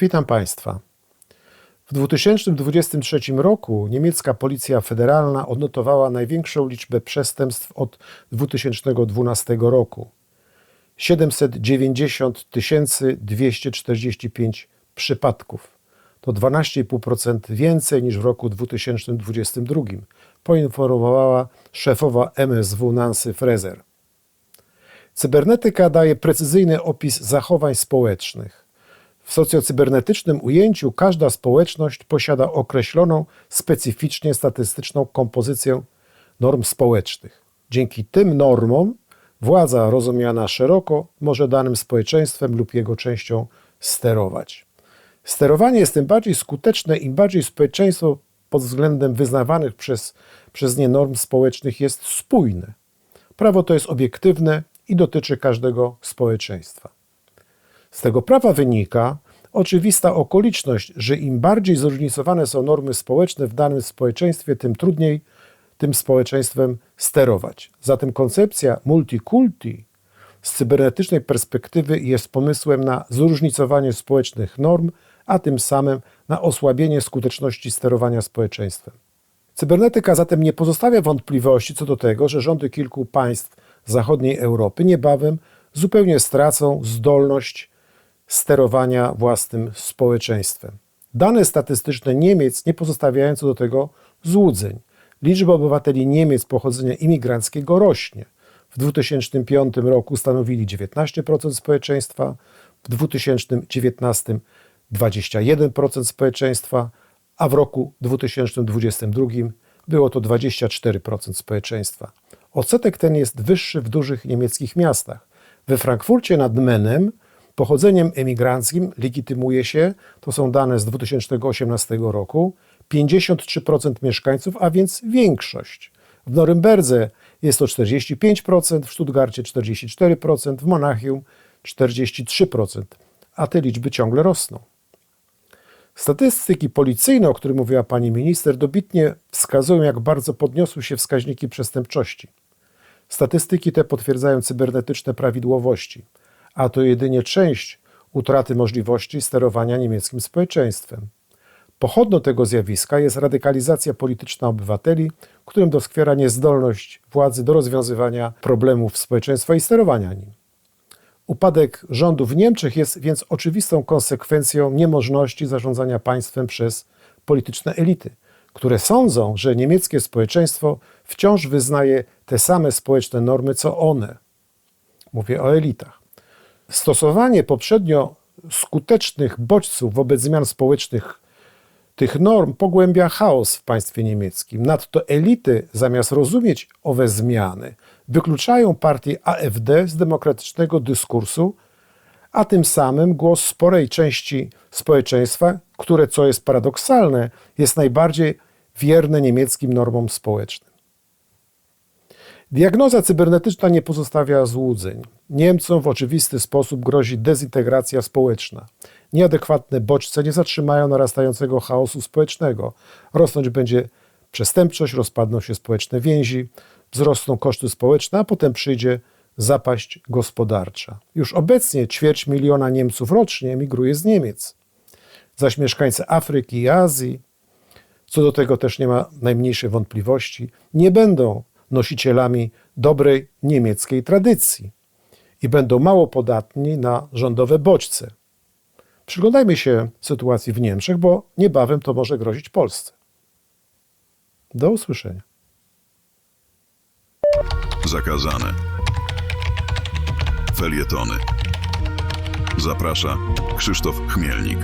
Witam Państwa. W 2023 roku niemiecka Policja Federalna odnotowała największą liczbę przestępstw od 2012 roku 790 245 przypadków. To 12,5% więcej niż w roku 2022, poinformowała szefowa MSW Nancy Fraser. Cybernetyka daje precyzyjny opis zachowań społecznych. W socjocybernetycznym ujęciu każda społeczność posiada określoną specyficznie statystyczną kompozycję norm społecznych. Dzięki tym normom władza rozumiana szeroko może danym społeczeństwem lub jego częścią sterować. Sterowanie jest tym bardziej skuteczne, im bardziej społeczeństwo pod względem wyznawanych przez, przez nie norm społecznych jest spójne. Prawo to jest obiektywne i dotyczy każdego społeczeństwa. Z tego prawa wynika oczywista okoliczność, że im bardziej zróżnicowane są normy społeczne w danym społeczeństwie, tym trudniej tym społeczeństwem sterować. Zatem koncepcja multikulti z cybernetycznej perspektywy jest pomysłem na zróżnicowanie społecznych norm, a tym samym na osłabienie skuteczności sterowania społeczeństwem. Cybernetyka zatem nie pozostawia wątpliwości co do tego, że rządy kilku państw zachodniej Europy niebawem zupełnie stracą zdolność sterowania własnym społeczeństwem. Dane statystyczne Niemiec nie pozostawiają co do tego złudzeń. Liczba obywateli Niemiec pochodzenia imigranckiego rośnie. W 2005 roku stanowili 19% społeczeństwa, w 2019 21% społeczeństwa, a w roku 2022 było to 24% społeczeństwa. Odsetek ten jest wyższy w dużych niemieckich miastach. We Frankfurcie nad Menem pochodzeniem emigranckim legitymuje się, to są dane z 2018 roku, 53% mieszkańców, a więc większość. W Norymberdze jest to 45%, w Stuttgarcie 44%, w Monachium 43%, a te liczby ciągle rosną. Statystyki policyjne, o których mówiła pani minister, dobitnie wskazują, jak bardzo podniosły się wskaźniki przestępczości. Statystyki te potwierdzają cybernetyczne prawidłowości, a to jedynie część utraty możliwości sterowania niemieckim społeczeństwem. Pochodną tego zjawiska jest radykalizacja polityczna obywateli, którym doskwiera niezdolność władzy do rozwiązywania problemów społeczeństwa i sterowania nim. Upadek rządu w Niemczech jest więc oczywistą konsekwencją niemożności zarządzania państwem przez polityczne elity, które sądzą, że niemieckie społeczeństwo wciąż wyznaje te same społeczne normy co one. Mówię o elitach. Stosowanie poprzednio skutecznych bodźców wobec zmian społecznych tych norm pogłębia chaos w państwie niemieckim. Nadto elity, zamiast rozumieć owe zmiany, wykluczają partię AfD z demokratycznego dyskursu, a tym samym głos sporej części społeczeństwa, które, co jest paradoksalne, jest najbardziej wierne niemieckim normom społecznym. Diagnoza cybernetyczna nie pozostawia złudzeń. Niemcom w oczywisty sposób grozi dezintegracja społeczna. Nieadekwatne bodźce nie zatrzymają narastającego chaosu społecznego. Rosnąć będzie przestępczość, rozpadną się społeczne więzi, wzrosną koszty społeczne, a potem przyjdzie zapaść gospodarcza. Już obecnie ćwierć miliona Niemców rocznie emigruje z Niemiec. Zaś mieszkańcy Afryki i Azji, co do tego też nie ma najmniejszej wątpliwości, nie będą nosicielami dobrej niemieckiej tradycji i będą mało podatni na rządowe bodźce. Przyglądajmy się sytuacji w Niemczech, bo niebawem to może grozić Polsce. Do usłyszenia. Zakazane. Felietony. Zaprasza Krzysztof Chmielnik.